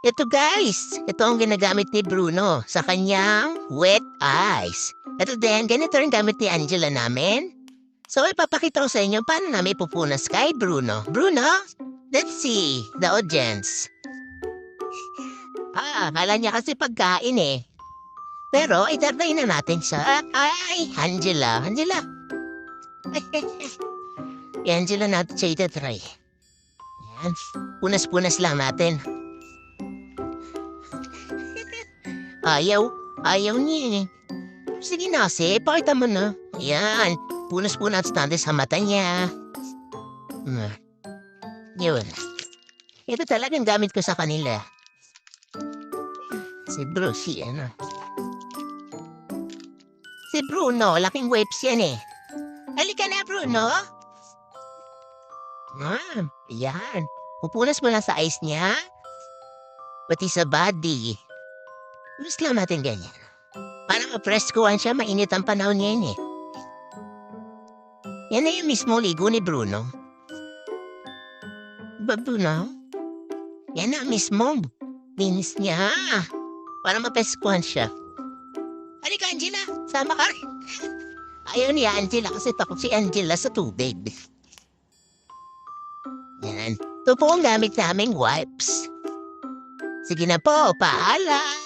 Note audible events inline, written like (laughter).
Ito guys, ito ang ginagamit ni Bruno sa kanyang wet eyes. Ito din, ganito rin gamit ni Angela namin. So, ipapakita ko sa inyo paano namin pupunas kay Bruno. Bruno, let's see the audience. Ah, akala niya kasi pagkain eh. Pero, itatry na natin siya. Ay, Angela, Angela. (laughs) Angela natin siya itatry. Yan, punas-punas lang natin. Ayaw. Ayaw niya eh. Sige na kasi, pakita mo na. Yan. Punas-punas natin sa mata niya. Hmm. Yun. Ito talagang gamit ko sa kanila. Si Bruce, ah. Si Bruno, laking webs yan eh. Halika na, Bruno. Ah, yan. Pupunas mo na sa eyes niya. Pati sa body. Punas lang natin ganyan. Para ma-frescoan siya, mainit ang panahon niya eh. Yan na yung mismo ligo ni Bruno. Ba, Bruno? Yan na mismo. Linis niya. Para mapeskuhan siya. Halika, Angela. Sama ka. (laughs) Ayaw ni Angela kasi takot si Angela sa tubig. Yan. Ito po ang gamit naming wipes. Sige na po, paalam.